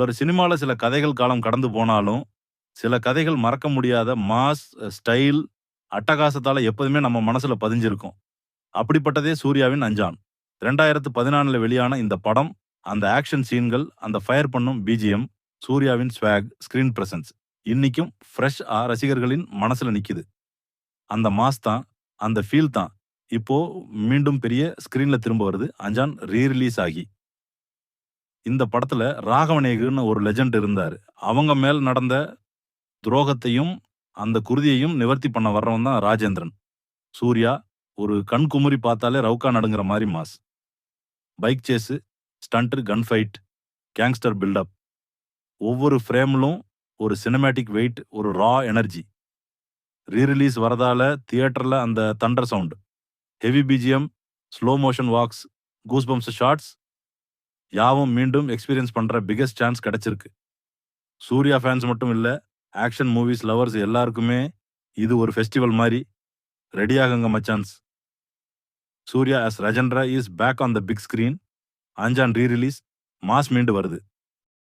ஒரு சினிமாவில் சில கதைகள் காலம் கடந்து போனாலும், சில கதைகள் மறக்க முடியாத மாஸ், ஸ்டைல், அட்டகாசத்தால் எப்போதுமே நம்ம மனசுல பதிஞ்சிருக்கும். அப்படிப்பட்டதே சூர்யாவின் அஞ்சான். 2014ல வெளியான இந்த படம், அந்த ஆக்ஷன் சீன்கள், அந்த ஃபயர் பண்ணும் பிஜிஎம், சூர்யாவின் ஸ்வாக், ஸ்கிரீன் பிரசன்ஸ் ஃப்ரெஷ் ஆ ரசிகர்களின் மனசுல நிக்குது. அந்த மாஸ் தான், அந்த ஃபீல் தான் இப்போ மீண்டும் பெரிய ஸ்க்ரீனில் திரும்ப வருது. அஞ்சான் ரீரிலீஸ் ஆகி. இந்த படத்துல ராகவநேகுன்னு ஒரு லெஜண்ட் இருந்தாரு. அவங்க மேல் நடந்த துரோகத்தையும், அந்த குருதியையும் நிவர்த்தி பண்ண வர்றவன் தான் ராஜேந்திரன். சூர்யா ஒரு கண் குமுறி பார்த்தாலே ரவுக்கா நடுங்கிற மாதிரி mass. Bike chase stunt, gun fight, gangster buildup. ஒவ்வொரு ஃப்ரேம்லும் ஒரு சினிமேட்டிக் வெயிட், ஒரு ரா எனர்ஜி. ரீரிலீஸ் வரதால தியேட்டரில் அந்த thunder sound, heavy BGM, slow motion walks, goosebumps shots யாவும் மீண்டும் எக்ஸ்பீரியன்ஸ் பண்ற பிகெஸ்ட் சான்ஸ் கிடைச்சிருக்கு. சூர்யா ஃபேன்ஸ் மட்டும் இல்ல, ஆக்ஷன் மூவிஸ் லவர்ஸ் எல்லாருக்குமே இது ஒரு ஃபெஸ்டிவல் மாதிரி ரெடியாகுங்க மச்சான்ஸ். Suriya as ரஜன்ரா is back on the big screen. Anjaan re release mass மீண்டு வருது.